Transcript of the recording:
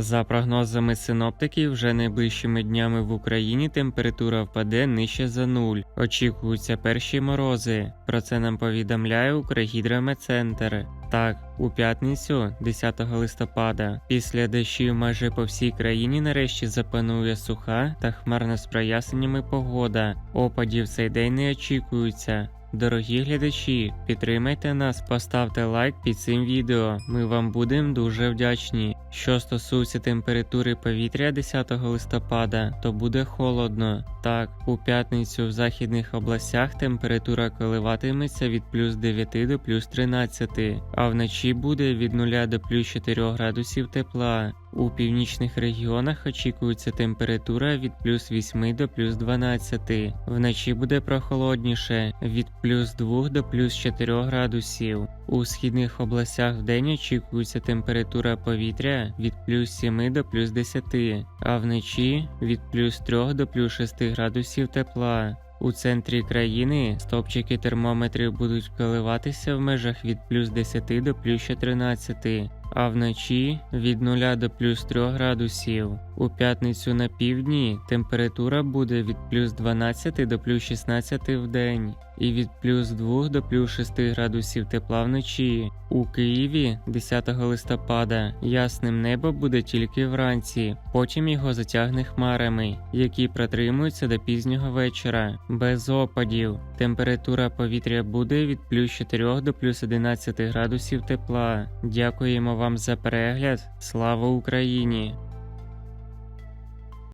За прогнозами синоптиків, вже найближчими днями в Україні температура впаде нижче за нуль. Очікуються перші морози. Про це нам повідомляє Укргідрометцентр. Так, у п'ятницю, 10 листопада, після дощів майже по всій країні нарешті запанує суха та хмарна з проясненнями погода. Опадів цей день не очікується. Дорогі глядачі, підтримайте нас, поставте лайк під цим відео. Ми вам будемо дуже вдячні. Що стосується температури повітря 10 листопада, то буде холодно. Так, у п'ятницю в західних областях температура коливатиметься від плюс 9 до плюс 13, а вночі буде від 0 до плюс 4 градусів тепла. У північних регіонах очікується температура від плюс 8 до плюс 12. Вночі буде прохолодніше від плюс 2 до плюс 4 градусів. У східних областях вдень очікується температура повітря від плюс 7 до плюс 10, а вночі від плюс 3 до плюс 6 градусів тепла. У центрі країни стопчики термометрів будуть коливатися в межах від плюс 10 до плюс 14, а вночі від 0 до плюс 3 градусів. У п'ятницю на півдні температура буде від плюс 12 до плюс 16 в день і від плюс 2 до плюс 6 градусів тепла вночі. У Києві 10 листопада ясним небо буде тільки вранці, потім його затягне хмарами, які протримуються до пізнього вечора, без опадів. Температура повітря буде від плюс 4 до плюс 11 градусів тепла. Дякуємо вам за перегляд. Слава Україні!